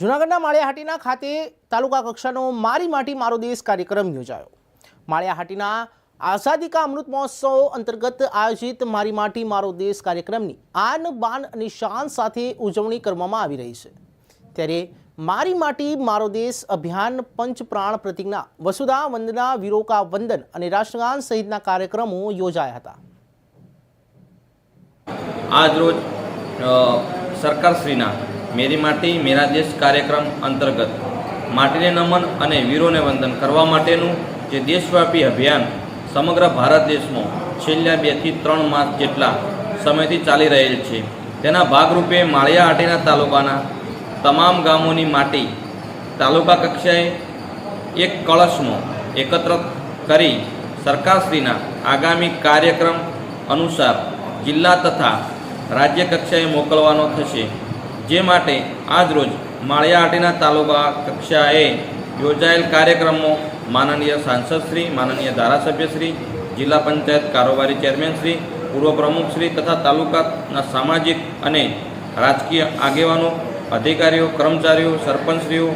જૂનાગઢના માળિયાહાટીના ખાતે તાલુકા કક્ષાનો મારી માટી મારો દેશ કાર્યક્રમ યોજાયો. માળિયાહાટીના આઝાદી કા અમૃત મહોત્સવ અંતર્ગત આયોજિત મારી માટી મારો દેશ કાર્યક્રમની આન બાન અને શાન સાથે ઉજવણી કરવામાં આવી રહી છે. ત્યારે મારી માટી મારો દેશ અભિયાન પંચ પ્રાણ પ્રતિજ્ઞા, વસુધા વંદના, વિરોકા વંદન અને રાષ્ટ્રગાન સહિતના કાર્યક્રમો યોજાયા હતા. આજરોજ સરકારશ્રીના મેરી માટી મેરા દેશ કાર્યક્રમ અંતર્ગત માટીને નમન અને વીરોને વંદન કરવા માટેનું જે દેશવ્યાપી અભિયાન સમગ્ર ભારત દેશમાં છેલ્લા બેથી ત્રણ માસ જેટલા સમયથી ચાલી રહેલ છે. તેના ભાગરૂપે માળિયા આટીના તાલુકાના તમામ ગામોની માટી તાલુકા કક્ષાએ એક કળશમાં એકત્ર કરી સરકારશ્રીના આગામી કાર્યક્રમ અનુસાર જિલ્લા તથા રાજ્ય કક્ષાએ મોકલવાનો થશે. જે માટે આજરોજ માળિયાહાટીના તાલુકા કક્ષાએ યોજાયેલ કાર્યક્રમો માનનીય સાંસદશ્રી માનનીય ધારાસભ્યશ્રી જિલ્લા પંચાયત કારોબારી ચેરમેનશ્રી પૂર્વ પ્રમુખશ્રી તથા તાલુકાના સામાજિક અને રાજકીય આગેવાનો, અધિકારીઓ, કર્મચારીઓ, સરપંચશ્રીઓ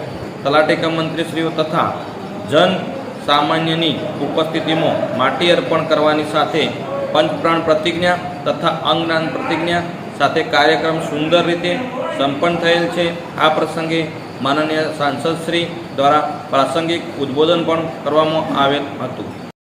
તલાટીકા મંત્રીશ્રીઓ તથા જન સામાન્યની ઉપસ્થિતિમાં માટી અર્પણ કરવાની સાથે પંચપ્રાણ પ્રતિજ્ઞા તથા અંગદાન પ્રતિજ્ઞા સાથે કાર્યક્રમ સુંદર રીતે સંપન્ન થયેલ છે. આ પ્રસંગે માનનીય સાંસદશ્રી દ્વારા પ્રાસંગિક ઉદ્બોધન પણ કરવામાં આવેલ હતું.